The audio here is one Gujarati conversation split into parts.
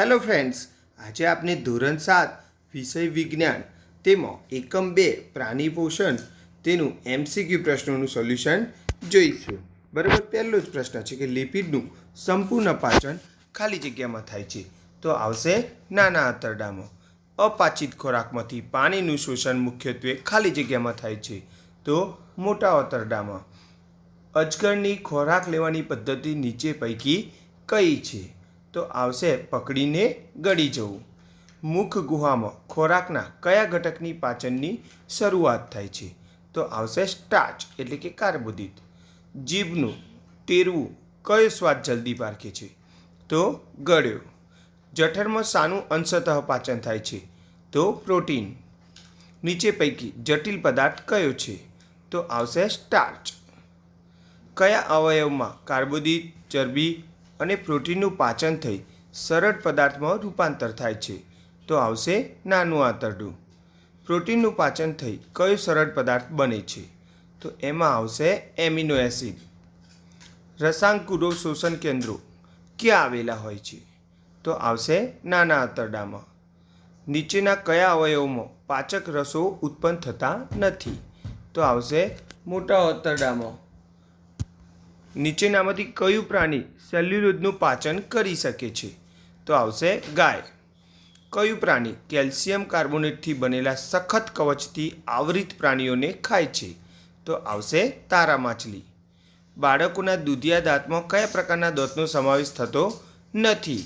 હેલો ફ્રેન્ડ્સ, આજે આપણે ધોરણ સાત વિષય વિજ્ઞાન તેમાં એકમ બે પ્રાણી પોષણ તેનું એમસીક્યુ પ્રશ્નોનું સોલ્યુશન જોઈશું. બરાબર, પહેલો જ પ્રશ્ન છે કે લિપિડનું સંપૂર્ણ પાચન ખાલી જગ્યામાં થાય છે તો આવશે નાના આંતરડામાં. અપાચિત ખોરાકમાંથી પાણીનું શોષણ મુખ્યત્વે ખાલી જગ્યામાં થાય છે તો મોટા આંતરડામાં. અજગરની ખોરાક લેવાની પદ્ધતિ નીચે પૈકી કઈ છે? તો આવશે પકડીને ગળી જવું. મુખ ગુહામાં ખોરાકના કયા ઘટકની પાચનની શરૂઆત થાય છે? તો આવશે સ્ટાર્ચ એટલે કે કાર્બોદિત. જીભનું તેરવું કયો સ્વાદ જલ્દી પારખે છે? તો ગળ્યો. જઠરમાં સાનું અંશતઃ પાચન થાય છે. તો પ્રોટીન. નીચે પૈકી જટિલ પદાર્થ કયો છે? તો આવશે સ્ટાર્ચ. કયા અવયવમાં કાર્બોદિત, ચરબી અને પ્રોટીનનું પાચન થઈ સરળ પદાર્થમાં રૂપાંતર થાય છે. તો આવશે નાનું આંતરડું. પ્રોટીનનું પાચન થઈ કયો સરળ પદાર્થ બને છે? તો એમાં આવશે એમિનો એસિડ. રસાંકુરો શોષણ કેન્દ્રો ક્યાં આવેલા હોય છે? તો આવશે નાના આંતરડામાં. નીચેના કયા અવયવોમાં પાચક રસો ઉત્પન્ન થતા નથી? તો આવશે મોટા આંતરડામાં. નીચેનામાંથી કયું પ્રાણી સેલ્યુલોઝનું પાચન કરી શકે છે? તો આવશે ગાય. કયું પ્રાણી કેલ્શિયમ કાર્બોનેટથી બનેલા સખત કવચથી આવૃત પ્રાણીઓને ખાય છે? તો આવશે તારા માછલી. બાળકોના દૂધિયા દાંતમાં કયા પ્રકારના દાંતનો સમાવેશ થતો નથી?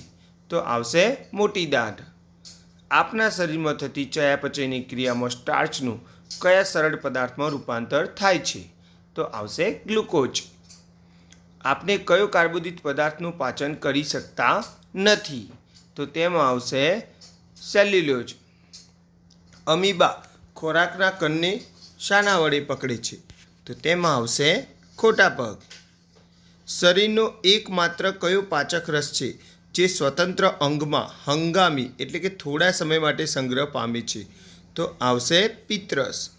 તો આવશે મોટી દાંત. આપના શરીરમાં થતી ચયાપચયની ક્રિયામાં સ્ટાર્ચનું કયા સરળ પદાર્થમાં રૂપાંતર થાય છે? તો આવશે ગ્લુકોઝ. આપને કયો કાર્બોદિત પદાર્થનું પાચન કરી શકતા નથી? તો તેમાં આવશે સેલ્યુલોજ અમીબા ખોરાકના કણને શાના વડે પકડે છે. તો તેમાં આવશે ખોટા પગ. શરીરનો એકમાત્ર કયો પાચક રસ છે? જે સ્વતંત્ર અંગમાં હંગામી એટલે કે થોડા સમય માટે સંગ્રહ પામે છે. તો આવશે પિત્તરસ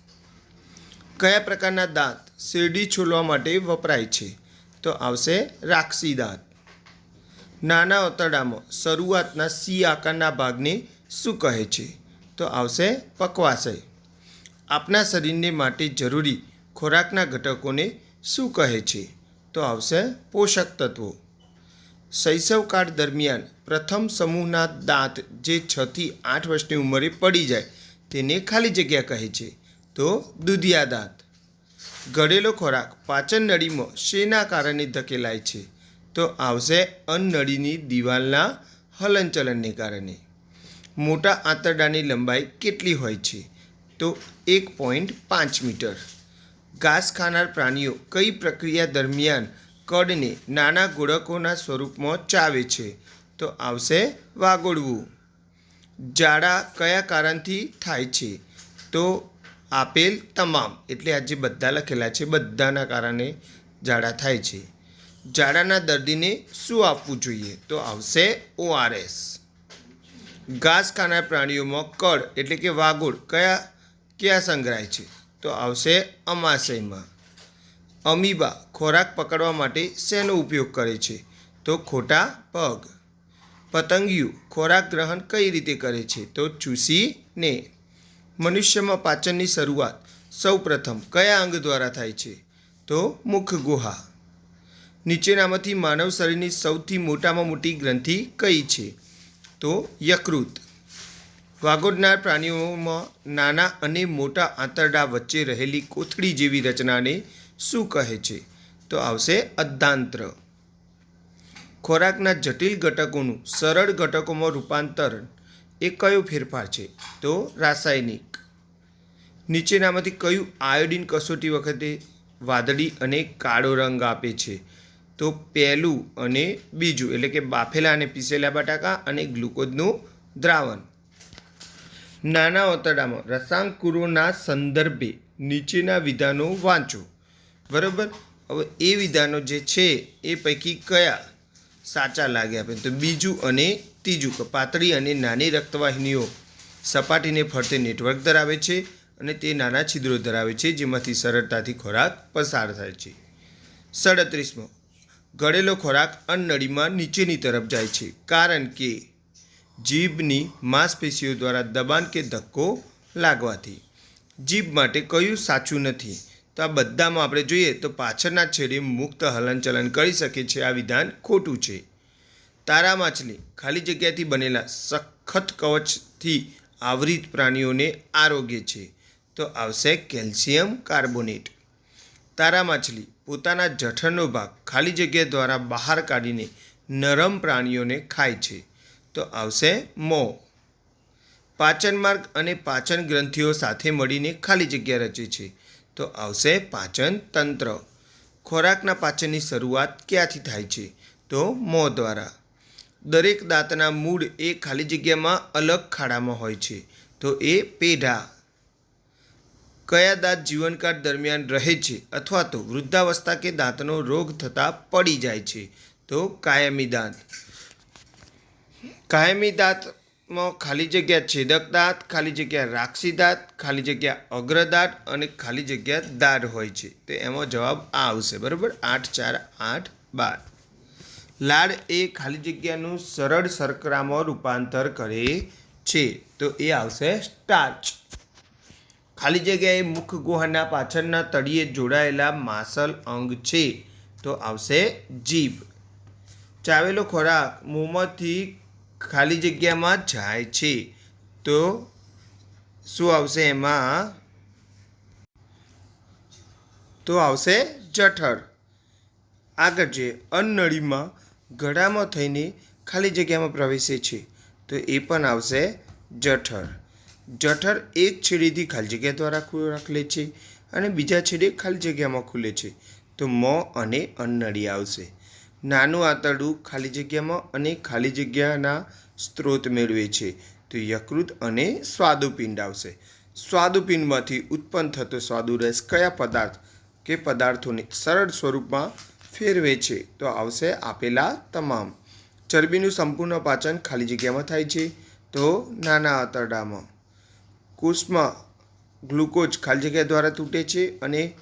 કયા પ્રકારના દાંત શેરડી છોલવા માટે વપરાય છે? તો આવશે રાક્ષી દાંત. નાના ઓતરડામાં શરૂઆતના સી આકારના ભાગને શું કહે છે? તો આવશે પકવાશય આપના શરીરને માટે જરૂરી ખોરાકના ઘટકોને શું કહે છે? તો આવશે પોષક તત્વો. શૈશવકાળ દરમિયાન પ્રથમ સમૂહના દાંત જે છથી આઠ વર્ષની ઉંમરે પડી જાય તેને ખાલી જગ્યા કહે છે. તો દૂધિયા દાંત. ગળેલો ખોરાક પાચન નળીમાં શેના કારણે ધકેલાય છે? તો આવશે અન્નળીની દિવાલના હલનચલનને કારણે. મોટા આંતરડાની લંબાઈ કેટલી હોય છે? તો એક પોઈન્ટ પાંચ મીટર. ઘાસ ખાનાર પ્રાણીઓ કઈ પ્રક્રિયા દરમિયાન કડને નાના ગોળકોના સ્વરૂપમાં ચાવે છે? તો આવશે વાગોળવું. ઝાડા કયા કારણથી થાય છે? તો આપેલ તમામ, એટલે આ જે બધા લખેલા છે, બધાના કારણે ઝાડા થાય છે. ઝાડાના દર્દીને શું આપવું જોઈએ? તો આવશે ઓઆરએસ ઘાસ ખાનાર પ્રાણીઓમાં કળ, એટલે કે વાગોળ, કયા, ક્યાં સંગ્રહાય છે? તો આવશે અમાશયમાં. અમીબા, ખોરાક પકડવા માટે શેનો ઉપયોગ કરે છે? તો ખોટા પગ. પતંગિયું, ખોરાક ગ્રહણ કઈ રીતે કરે છે? તો ચૂસીને. મનુષ્યમાં પાચનની શરૂઆત સૌપ્રથમ કયા અંગ દ્વારા થાય છે? તો મુખ ગુહા. નીચેનામાંથી માનવ શરીરની સૌથી મોટામાં મોટી ગ્રંથિ કઈ છે? તો યકૃત. વાગોડનાર પ્રાણીઓમાં નાના અને મોટા આંતરડા વચ્ચે રહેલી કોથળી જેવી રચનાને શું કહે છે? તો આવશે અદ્ધાંત્ર. ખોરાકના જટિલ ઘટકોનું સરળ ઘટકોમાં રૂપાંતરણ. એ કયો ફેરફાર છે? તો રાસાયણિક. નીચેનામાંથી કયું આયોડિન કસોટી વખતે વાદળી અને કાળો રંગ આપે છે? તો પહેલું અને બીજું, એટલે કે બાફેલા અને પીસેલા બટાકા અને ગ્લુકોઝનું દ્રાવણ. નાના ઓતરડામાં રસાંકુરોના સંદર્ભે નીચેના વિધાનો વાંચો. બરાબર? હવે એ વિધાનો જે છે, એ પૈકી કયા? સાચા લાગે આપણે તો બીજું અને ત્રીજું કે પાતળી અને નાની રક્તવાહિનીઓ સપાટીને ફરતે નેટવર્ક ધરાવે છે અને તે નાના છિદ્રો ધરાવે છે જેમાંથી સરળતાથી ખોરાક પસાર થાય છે. સડત્રીસમો ગળેલો ખોરાક અન્નળીમાં નીચેની તરફ જાય છે કારણ કે જીભની માંસપેશીઓ દ્વારા દબાણ કે ધક્કો લાગવાથી. જીભ માટે કયું સાચું નથી? તો આ બધામાં આપણે જોઈએ તો પાછળના છેડે મુક્ત હલનચલન કરી શકે છે આ વિધાન ખોટું છે. તારા માછલી ખાલી જગ્યાથી બનેલા સખત કવચથી આવરિત પ્રાણીઓને આરોગ્ય છે. તો આવશે કેલ્શિયમ કાર્બોનેટ. તારા માછલી પોતાના જઠરનો ભાગ ખાલી જગ્યા દ્વારા બહાર કાઢીને નરમ પ્રાણીઓને ખાય છે. તો આવશે મોં. પાચન માર્ગ અને પાચન ગ્રંથિઓ સાથે મળીને ખાલી જગ્યા રચે છે. તો આવશે પાચન તંત્ર. ખોરાકના પાચનની શરૂઆત ક્યાંથી થાય છે? તો મોં દ્વારા. દરેક દાંતના મૂળ એ ખાલી જગ્યામાં અલગ ખાડામાં હોય છે. તો એ પેઢા કયા દાંત જીવનકાળ દરમિયાન રહે છે અથવા તો વૃદ્ધાવસ્થા કે દાંતનો રોગ થતાં પડી જાય છે? તો કાયમી દાંત. કાયમી દાંતમાં ખાલી જગ્યા છેદક દાંત, ખાલી જગ્યા રાક્ષી દાંત, ખાલી જગ્યા અગ્રદાંત અને ખાલી જગ્યા દાઢ હોય છે. તો એમાં જવાબ આ આવશે, બરાબર? આઠ ચાર આઠ બાર. લાળ એ ખાલી જગ્યાનું સરળ શર્કરામાં રૂપાંતર કરે છે. તો એ આવશે સ્ટાર્ચ ખાલી જગ્યાએ મુખ ગુહાના પાછળના તળિયે જોડાયેલા માસલ અંગ છે. તો આવશે જીભ. ચાવેલો ખોરાક મોંમાંથી ખાલી જગ્યામાં જાય છે. તો શું આવશે એમાં? તો આવશે જઠર. આગળ જે અન્નળીમાં ગળામાં થઈને ખાલી જગ્યામાં પ્રવેશે છે, તો એ પણ આવશે જઠર. જઠર એક છેડેથી ખાલી જગ્યા દ્વારા ખોરાક લે છે અને બીજા છેડે ખાલી જગ્યામાં ખુલે છે. તો મોં અને અન્નળી આવશે. નાનું આંતરડું ખાલી જગ્યામાં અને ખાલી જગ્યાના સ્ત્રોત મેળવે છે. તો યકૃત અને સ્વાદુપિંડ આવશે. સ્વાદુપિંડમાંથી ઉત્પન્ન થતો સ્વાદુરસ કયા પદાર્થ કે પદાર્થોને સરળ સ્વરૂપમાં ફેરવે છે. તો આવશે આપેલા તમામ. ચરબીનું સંપૂર્ણ પાચન ખાલી જગ્યામાં થાય છે. તો નાના આંતરડામાં. કુષ્મા ગ્લુકોઝ ખાલી જગ્યા દ્વારા તૂટે છે અને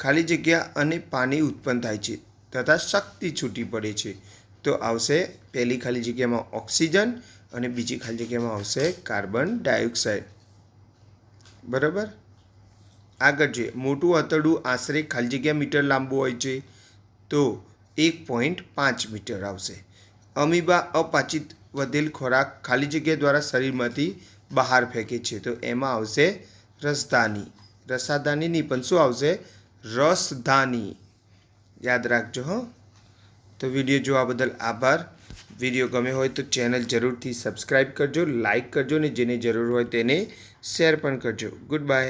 ખાલી જગ્યા અને પાણી ઉત્પન્ન થાય છે તથા શક્તિ છૂટી પડે છે. તો આવશે પહેલી ખાલી જગ્યામાં ઓક્સિજન અને બીજી ખાલી જગ્યામાં આવશે કાર્બન ડાયોક્સાઇડ. બરાબર? આગળ છે મોટું આંતરડું આશરે ખાલી જગ્યા મીટર લાંબુ હોય છે. તો એક પોઈન્ટ પાંચ મીટર આવશે. અમીબા અપાચિત વધેલ ખોરાક ખાલી જગ્યા દ્વારા શરીરમાંથી બહાર ફેંકે છે. તો એમાં આવશે રસધાની. રસાધાની નહીં પણ શું આવશે? રસધાની. યાદ રાખજો હં. તો વીડિયો જોવા બદલ આભાર. વીડિયો ગમે હોય તો ચેનલ જરૂરથી સબસ્ક્રાઈબ કરજો લાઇક કરજો ને જેને જરૂર હોય તેને શેર પણ કરજો. Good bye